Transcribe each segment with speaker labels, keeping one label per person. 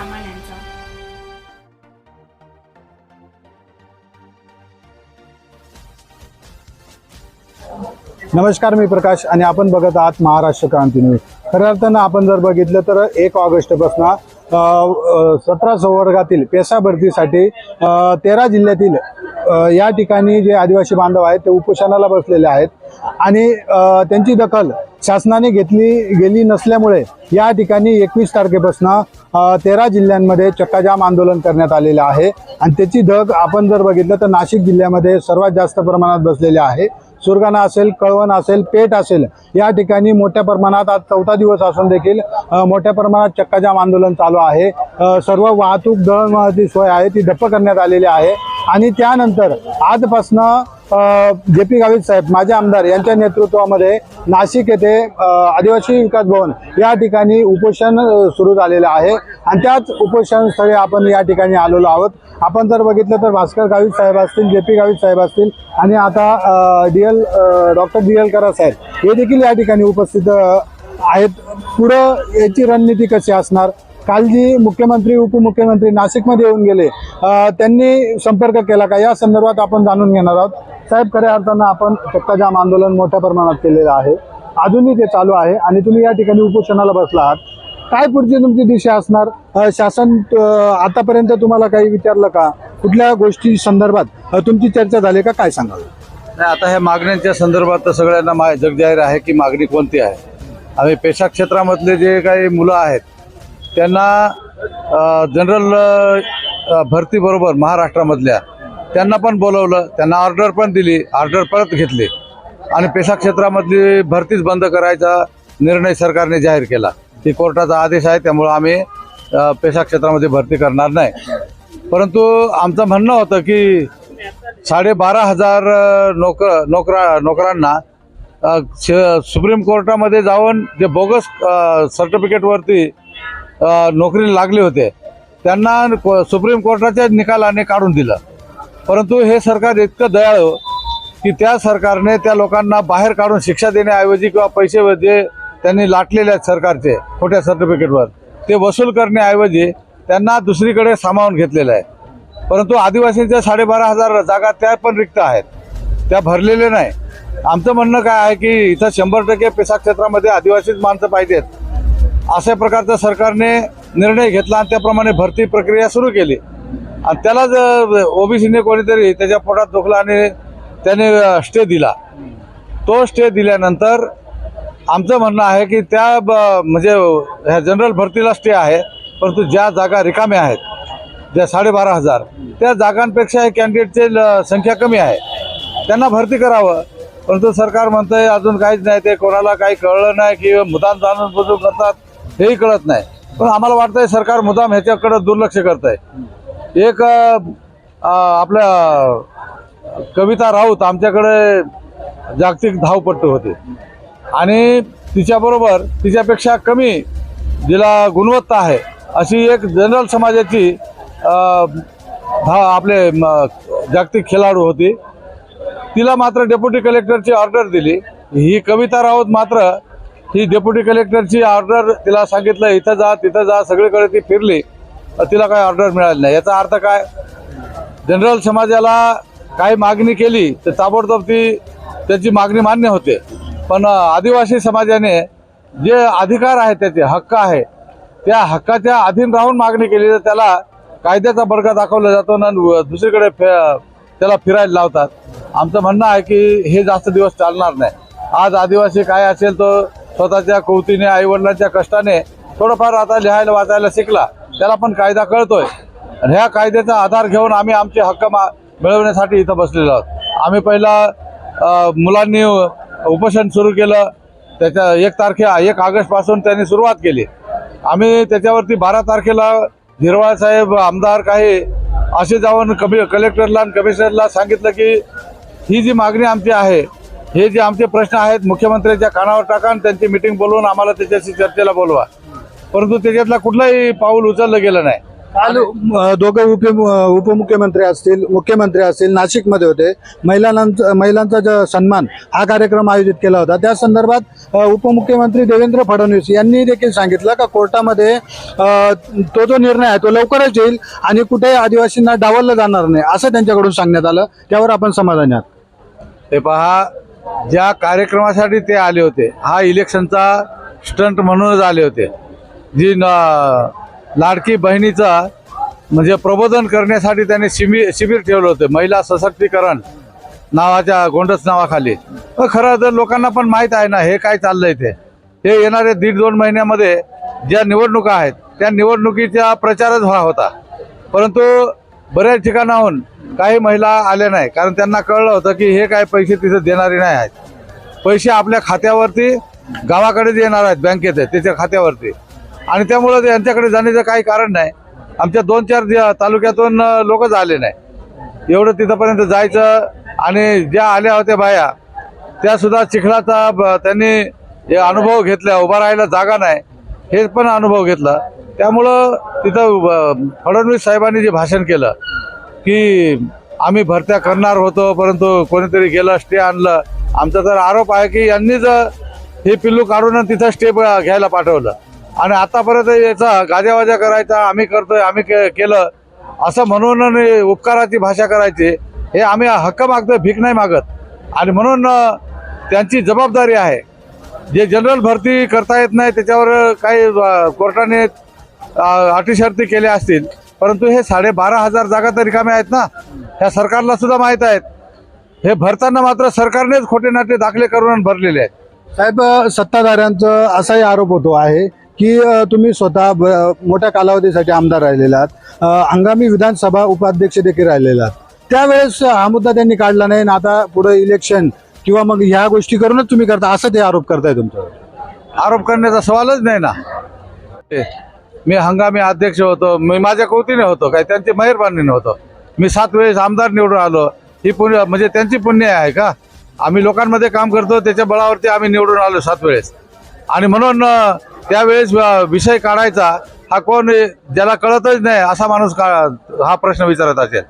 Speaker 1: सर्वसामान्यांचा
Speaker 2: नमस्कार मी प्रकाश आणि आपण बघत आहात महाराष्ट्र क्रांती न्यूज. खऱ्या अर्थानं आपण जर बघितलं तर एक ऑगस्टपासून सतरा संवर्गातील पेसा भरतीसाठी तेरा जिल्ह्यातील या ठिकाणी जे आदिवासी बांधव आहेत ते उपोषणाला बसलेले आहेत. आणि त्यांची दखल शासनाने घेतली गेली नसल्यामुळे या ठिकाणी एकवीस तारखेपासून तेरा जिल्ह्यांमध्ये चक्काजाम आंदोलन करण्यात आलेलं आहे. आणि त्याची धग आपण जर बघितलं तर नाशिक जिल्ह्यामध्ये सर्वात जास्त प्रमाणात बसलेले आहे. सुरगाणा असेल कळवण असेल पेठ असेल या ठिकाणी मोठ्या प्रमाणात आज चौथा दिवस असून देखील मोठ्या प्रमाणात चक्काजाम आंदोलन चालू आहे. सर्व वाहतूक दळणवळणाची सोय आहे ती ठप्प करण्यात आलेली आहे. आणि त्यानंतर आजपासनं जे पी गावित साहेब माझे आमदार यांच्या नेतृत्वामध्ये नाशिक येथे आदिवासी विकास भवन या ठिकाणी उपोषण सुरू झालेलं आहे. आणि त्याच उपोषण स्थळी आपण या ठिकाणी आलेलो आहोत. आपण जर बघितलं तर भास्कर गावित साहेब असतील जे पी गावित साहेब असतील आणि आता D L doctor D L करा साहेब हे देखील या ठिकाणी उपस्थित आहेत. पुढं याची रणनीती कशी असणार? काल जी मुख्यमंत्री उपमुख्यमंत्री नाशिकमध्ये येऊन गेले. त्यांनी संपर्क केला का? या संदर्भात आपण जाणून घेणार आहोत. साहेब खऱ्या अर्थानं आपण चक्काजाम आंदोलन मोठ्या प्रमाणात केलेलं आहे. अजूनही ते चालू आहे आणि तुम्ही या ठिकाणी उपोषणाला बसला आहात. काय पुढची तुमची दिशा असणार? शासन आतापर्यंत तुम्हाला काही विचारलं का? कुठल्या गोष्टी संदर्भात तुमची चर्चा झाली का? काय सांगाल?
Speaker 3: नाही आता ह्या मागण्यांच्या संदर्भात तर सगळ्यांना मा जगजाहीर आहे की मागणी कोणती आहे. आम्ही पेशा क्षेत्रामधले जे काही मुलं आहेत त्यांना जनरल भरतीबरोबर महाराष्ट्रामधल्या त्यांना पण बोलवलं त्यांना ऑर्डर पण दिली ऑर्डर परत घेतली. आणि पेशा क्षेत्रामधली भरतीच बंद करायचा निर्णय सरकारने जाहीर केला. की कोर्टाचा आदेश आहे त्यामुळं आम्ही पेशा क्षेत्रामध्ये भरती करणार नाही. परंतु आमचं म्हणणं होतं की साडेबारा हजार नोक नोकरा नोकरांना श- सुप्रीम कोर्टामध्ये जाऊन जे बोगस सर्टिफिकेटवरती अ, नोकरी लागले होते. त्यांना को- सुप्रीम कोर्टाच्या निकालाने काढून दिलं. परंतु हे सरकार इतकं दयाळू की त्या सरकारने त्या लोकांना बाहेर काढून शिक्षा देण्याऐवजी किंवा पैसे जे त्यांनी लाटलेले आहेत सरकारचे खोट्या सर्टिफिकेटवर ते वसूल करण्याऐवजी त्यांना दुसरीकडे सामावून घेतलेलं आहे. परंतु आदिवासींच्या साडेबारा हजार जागा त्या पण रिक्त आहेत. त्या भरलेल्या नाही. आमचं म्हणणं काय आहे की इथं शंभर टक्के पेसा क्षेत्रामध्ये आदिवासीच माणसं पाहिजेत. अशा प्रकारचा सरकारने निर्णय घेतला आणि त्याप्रमाणे भरती प्रक्रिया सुरू केली. आणि त्याला जर ओबीसीने कोणीतरी त्याच्या पोटात दुखला आणि त्याने स्टे दिला. तो स्टे दिल्यानंतर आमचं म्हणणं आहे की त्या ब- म्हणजे ह्या जनरल भरतीला स्टे आहे परंतु ज्या जागा रिकाम्या आहेत ज्या साडेबारा हजार त्या जागांपेक्षा हे कॅन्डिडेटची संख्या कमी आहे. त्यांना भरती करावं. परंतु सरकार म्हणतंय अजून काहीच नाही ते कोणाला काही कळलं नाही की मुदान जाणून बुजून करतात. हेही कळत नाही. पण आम्हाला वाटतंय सरकार मुदाम ह्याच्याकडे दुर्लक्ष करत आहे एक आपल्या कविता राऊत आमच्याकडे जागतिक धावपट्टू होते. आणि तिच्याबरोबर तिच्यापेक्षा कमी जिला गुणवत्ता आहे अशी एक जनरल समाजाची धा आपले जागतिक खेळाडू होती. तिला मात्र डेप्युटी कलेक्टरची ऑर्डर दिली. ही कविता राऊत मात्र ही डेप्युटी कलेक्टरची ऑर्डर तिला सांगितलं इथं जा तिथं जा सगळीकडे ती फिरली. तिला काही ऑर्डर मिळाली नाही. याचा अर्थ काय? जनरल समाजाला काही मागणी केली तर ताबडतोब ती त्याची मागणी मान्य होते. पण आदिवासी समाजाने जे अधिकार आहे त्याचे हक्क आहे त्या हक्काच्या अधीन राहून मागणी केली तर त्याला कायद्याचा बडका दाखवला जातो आणि दुसरीकडे फे- त्याला फिरायला लावतात. आमचं म्हणणं आहे की हे जास्त दिवस चालणार नाही. आज आदिवासी काय असेल तो स्वतःच्या कौतीने आईवडिलांच्या कष्टाने थोडंफार आता लिहायला वाचायला शिकला. त्याला पण कायदा कळतोय. आणि ह्या कायद्याचा आधार घेऊन आम्ही आमचे हक्क मा मिळवण्यासाठी इथं बसलेलो आहोत. आम्ही पहिला मुलांनी उपोषण सुरू केलं. त्याच्या एक तारखे एक ऑगस्टपासून त्यांनी सुरुवात केली. आम्ही त्याच्यावरती बारा तारखेला हिरवाळ साहेब आमदार काही असे जाऊन कमी कलेक्टरला आणि कमिशनरला सांगितलं की ही जी मागणी आमची आहे हे जे आमचे प्रश्न आहेत मुख्यमंत्र्यांच्या कानावर टाका आणि त्यांची मिटिंग बोलवून आम्हाला त्याच्याशी चर्चेला बोलवा. परंतु त्याच्यातला कुठलाही पाऊल उचललं गेलं नाही.
Speaker 2: काल दोघं उप उपमुख्यमंत्री असतील मुख्यमंत्री असतील नाशिकमध्ये होते. महिलांचा महिलांचा जो सन्मान हा कार्यक्रम आयोजित केला होता. त्या संदर्भात उपमुख्यमंत्री देवेंद्र फडणवीस यांनी देखील सांगितलं का कोर्टामध्ये तो जो निर्णय आहे तो लवकरच येईल आणि कुठेही आदिवासींना डावललं जाणार नाही असं त्यांच्याकडून सांगण्यात आलं. त्यावर आपण समाधानी आहात.
Speaker 3: ते पहा ज्या कार्यक्रमासाठी ते आले होते हा इलेक्शनचा स्टंट म्हणूनच आले होते. जी न लाडकी बहिणीचा म्हणजे प्रबोधन करण्यासाठी त्यांनी शिबिर शिबिर ठेवलं होतं महिला सशक्तीकरण नावाच्या गोंडस नावाखाली. पण खरं तर लोकांना पण माहीत आहे ना हे काय चाललंय ते. हे येणारे दीड दोन महिन्यामध्ये ज्या निवडणुका आहेत त्या निवडणुकीचा प्रचारच व्हा होता. परंतु बऱ्याच ठिकाणाहून काही महिला आल्या नाही. कारण त्यांना कळलं होतं की हे काय पैसे तिथे देणारे नाही आहेत. पैसे आपल्या खात्यावरती गावाकडेच येणार आहेत बँकेत त्याच्या खात्यावरती. आणि त्यामुळं यांच्याकडे जाण्याचं काही कारण नाही. आमच्या दोन चार दि- तालुक्यातून लोकच आले नाही. एवढं तिथंपर्यंत जायचं आणि ज्या आल्या होत्या बाया त्या सुद्धा चिखलाचा ब- त्यांनी हे अनुभव घेतला. उभा राहायला जागा नाही. हे पण अनुभव घेतला. त्यामुळं तिथं फडणवीस साहेबांनी जे भाषण केलं की आम्ही भरत्या करणार होतो परंतु कोणीतरी गेलं स्टे आणलं. आमचा तर आरोप आहे की यांनीच हे पिल्लू काढून तिथं स्टे घ्यायला पाठवलं. आणि आतापर्यंत याचा गाजावाजा करायचा आम्ही करतोय आम्ही के केलं असं म्हणून उपकाराची भाषा करायची हे आम्ही हक्क मागतोय भीक नाही मागत. आणि म्हणून त्यांची जबाबदारी आहे. जे जनरल भरती करता येत नाही त्याच्यावर काही कोर्टाने अं, अटीशर्ती केल्या असतील. परंतु हे साडेबारा हजार जागा तर रिकाम्या आहेत ना? ह्या सरकारला सुद्धा माहीत आहेत. हे भरताना मात्र सरकारनेच खोटे नाटे दाखले करून भरलेले आहेत.
Speaker 2: साहेब सत्ताधाऱ्यांचा असाही आरोप होतो आहे की तुम्ही स्वतः मोठ्या कालावधीसाठी आमदार राहिलेला आहात. हंगामी विधानसभा उपाध्यक्ष देखील राहिलेला आहात. त्यावेळेस हा मुद्दा त्यांनी काढला नाही आणि आता पुढे इलेक्शन किंवा मग ह्या गोष्टी करूनच तुम्ही करता. असं ते आरोप करताय तुमच्यावर.
Speaker 3: आरोप करण्याचा सवालच नाही ना? मी हंगामी अध्यक्ष होतो. मी माझ्या कौतीने होतो. काय त्यांची मेहरबानीने होतो. मी सात वेळेस आमदार निवडून आलो. ही पुण्य म्हणजे त्यांची पुण्य आहे का? आम्ही लोकांमध्ये काम करतो. त्याच्या बळावरती आम्ही निवडून आलो सात वेळेस. आणि म्हणून त्यावेळेस विषय काढायचा हा कोण ज्याला कळतच नाही असा माणूस का हा प्रश्न विचारत असेल.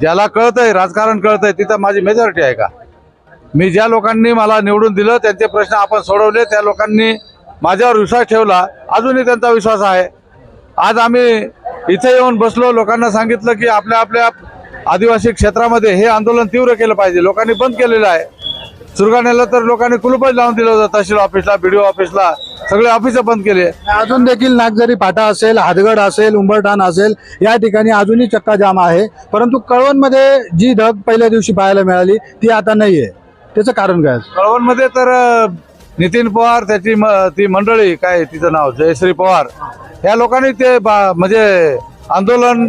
Speaker 3: ज्याला कळतंय राजकारण कळतंय तिथं माझी मेजॉरिटी आहे का? मी ज्या लोकांनी मला निवडून दिलं त्यांचे प्रश्न आपण सोडवले त्या लोकांनी माझ्यावर विश्वास ठेवला. अजूनही त्यांचा विश्वास आहे. आज आम्ही इथे येऊन बसलो लोकांना सांगितलं की आपल्या आपल्या आदिवासी क्षेत्रामध्ये हे आंदोलन तीव्र केलं पाहिजे. लोकांनी बंद केलेलं आहे. सुरगाण्याला तर लोकांनी कुलूपच लावून दिलं होतं तहसील ऑफिसला बीडीओ ऑफिसला. सगळे ऑफिस बंद केले.
Speaker 2: अजून देखील नागझरी फाटा असेल हातगड असेल उंबरठाण असेल या ठिकाणी अजूनही चक्का जाम आहे. परंतु कळवणमध्ये जी धग पहिल्या दिवशी पाहायला मिळाली ती आता नाहीये. त्याचं कारण काय?
Speaker 3: कळवणमध्ये तर नितीन पवार त्याची म- ती मंडळी काय तिचं नाव? जयश्री पवार. ह्या लोकांनी ते बा- म्हणजे आंदोलन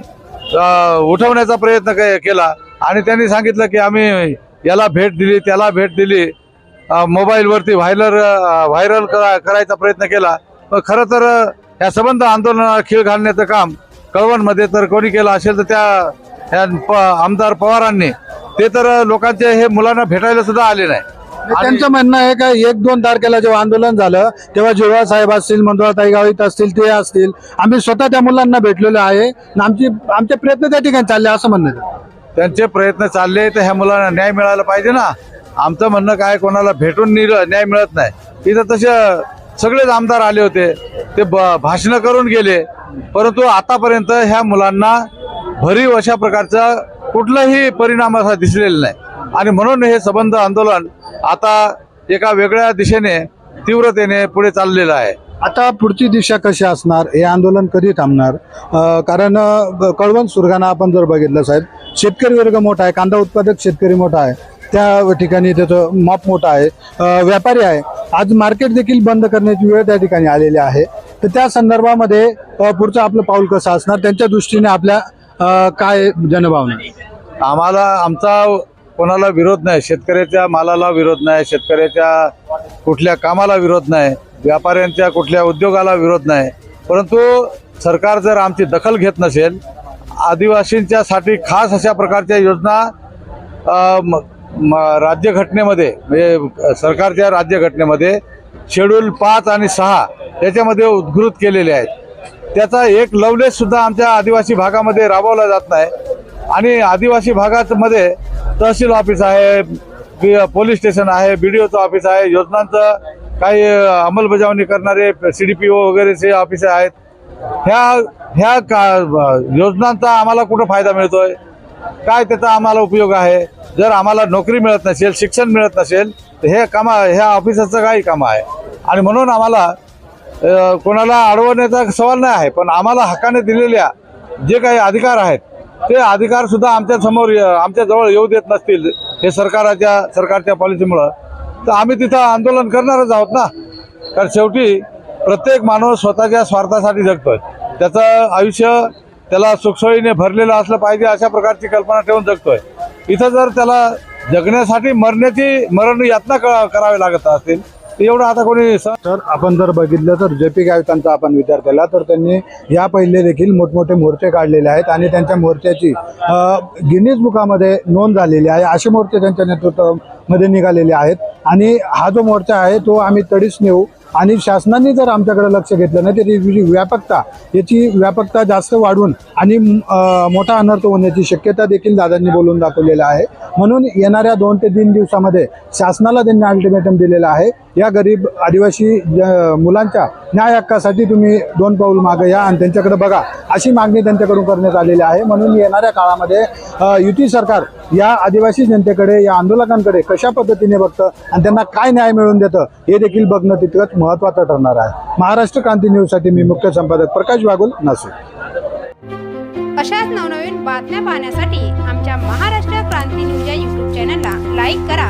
Speaker 3: उठवण्याचा प्रयत्न के- केला. आणि त्यांनी सांगितलं की आम्ही याला भेट दिली त्याला भेट दिली. मोबाईलवरती व्हायलर व्हायरल करा करायचा प्रयत्न केला. पण खरं तर ह्या या संबंध आंदोलनाला खीळ घालण्याचं काम कळवणमध्ये तर कोणी केलं असेल तर त्या ह्या प- आमदार पवारांनी. ते तर लोकांचे हे मुलांना भेटायला सुद्धा आले नाही.
Speaker 2: त्यांचं म्हणणं आहे का एक दोन तारखेला जेव्हा आंदोलन झालं तेव्हा जेव्हा साहेब असतील मंजुळाताई गावित असतील ते असतील आम्ही स्वतः त्या मुलांना भेटलेलो आहे. आमची आमचे प्रयत्न त्या ठिकाणी चालले असं म्हणणं.
Speaker 3: त्यांचे प्रयत्न चालले तर ह्या मुलांना न्याय मिळाला पाहिजे ना. आमचं म्हणणं काय कोणाला भेटून न्याय मिळत नाही. इथं तसे सगळेच आमदार आले होते. ते भाषणं करून गेले. परंतु आतापर्यंत ह्या मुलांना भरीव अशा प्रकारचा कुठलाही परिणाम असा दिसलेला नाही. आणि म्हणून हे संबंध आंदोलन आता एका वेगळ्या दिशेने तीव्रतेने पुढे चाललेलं आहे.
Speaker 2: आता पुढची दिशा कशी असणार? हे आंदोलन कधी थांबणार? कारण कळवण सुरगाणा आपण जर बघितलं साहेब शेतकरी वर्ग मोठा आहे कांदा उत्पादक शेतकरी मोठा आहे. त्या ठिकाणी त्याचं माप मोठा आहे. व्यापारी आहे. आज मार्केट देखील बंद करण्याची वेळ त्या ठिकाणी आलेली आहे. तर त्या संदर्भामध्ये पुढचं आपलं पाऊल कसं असणार? त्यांच्या दृष्टीने आपल्या काय जनभावना?
Speaker 3: आम्हाला आमचा कोणाला विरोध नाही शेतकऱ्याच्या मालाला विरोध नाही शेतकऱ्याच्या कुठल्या कामाला विरोध नाही व्यापाऱ्यांच्या कुठल्या उद्योगाला विरोध नाही. परंतु सरकार जर आमची दखल घेत नसेल आदिवासींच्यासाठी खास अशा प्रकारच्या योजना म- राज्यघटनेमध्ये म्हणजे सरकारच्या राज्यघटनेमध्ये शेड्यूल पाच आणि सहा याच्यामध्ये उद्घृत केलेले आहेत. त्याचा एक लवलेस सुद्धा आमच्या आदिवासी भागामध्ये राबवला जात नाही. आणि आदिवासी भागामध्ये तहसील ऑफिस आहे पोलीस स्टेशन आहे बी डी ओचं ऑफिस आहे योजनांचं काही अंमलबजावणी करणारे सी डी पी ओ वगैरेचे ऑफिस आहेत ह्या ह्या का योजनांचा आम्हाला कुठं फायदा मिळतोय? काय त्याचा आम्हाला उपयोग आहे? जर आम्हाला नोकरी मिळत नसेल शिक्षण मिळत नसेल तर हे कामा ह्या ऑफिसाचं काही काम आहे. आणि म्हणून आम्हाला कोणाला अडवण्याचा सवाल नाही आहे पण आम्हाला हक्काने दिलेल्या जे काही अधिकार आहेत ते अधिकार सुद्धा आमच्यासमोर आमच्या जवळ येऊ देत नसतील हे सरकाराच्या सरकारच्या पॉलिसीमुळं तर आम्ही तिथं आंदोलन करणारच आहोत ना. कारण शेवटी प्रत्येक माणूस स्वतःच्या स्वार्थासाठी जगतोय. त्याचं आयुष्य त्याला सुखसोयीने भरलेलं असलं पाहिजे अशा प्रकारची कल्पना ठेवून जगतोय. इथं जर त्याला जगण्यासाठी मरण्याची मरण यातना क- करावी लागत असतील एवढं आता कोणी सर
Speaker 2: तर आपण जर बघितलं तर जे पी गावितांचा आपण विचार केला तर त्यांनी या पहिले देखील मोठमोठे मोर्चे काढलेले आहेत आणि त्यांच्या मोर्चाची गिनीज बुकामध्ये नोंद झालेली आहे. असे मोर्चे त्यांच्या नेतृत्वामध्ये निघालेले आहेत. आणि हा जो मोर्चा आहे तो आम्ही तडीच नेऊ. आणि शासनाने जर आमच्याकडे लक्ष घेतलं नाही तर व्यापकता याची व्यापकता जास्त वाढून आणि मोठा अनर्थ होण्याची शक्यता देखील दादांनी बोलून दाखवलेला आहे. म्हणून येणाऱ्या दोन ते तीन दिवसामध्ये शासनाला त्यांनी अल्टिमेटम दिलेला आहे. या गरीब आदिवासी मुलांच्या न्याय हक्कासाठी तुम्ही दोन पाऊल मागे या आणि त्यांच्याकडे बघा. अशी मागणी त्यांच्याकडून करण्यात आलेली आहे. म्हणून येणाऱ्या काळामध्ये युती सरकार या आदिवासी जनतेकडे या आंदोलकांकडे कशा पद्धतीने बघतं आणि त्यांना काय न्याय मिळवून देतं हे देखील बघणं तितकंच महत्त्वाचं ठरणार आहे. महाराष्ट्र क्रांती न्यूजसाठी मी मुख्य संपादक प्रकाश वागुल नाशिक.
Speaker 1: अशाच नवनवीन बातम्या पाहण्यासाठी आमच्या महाराष्ट्र क्रांती न्यूज या यूट्यूब चॅनलला लाईक करा.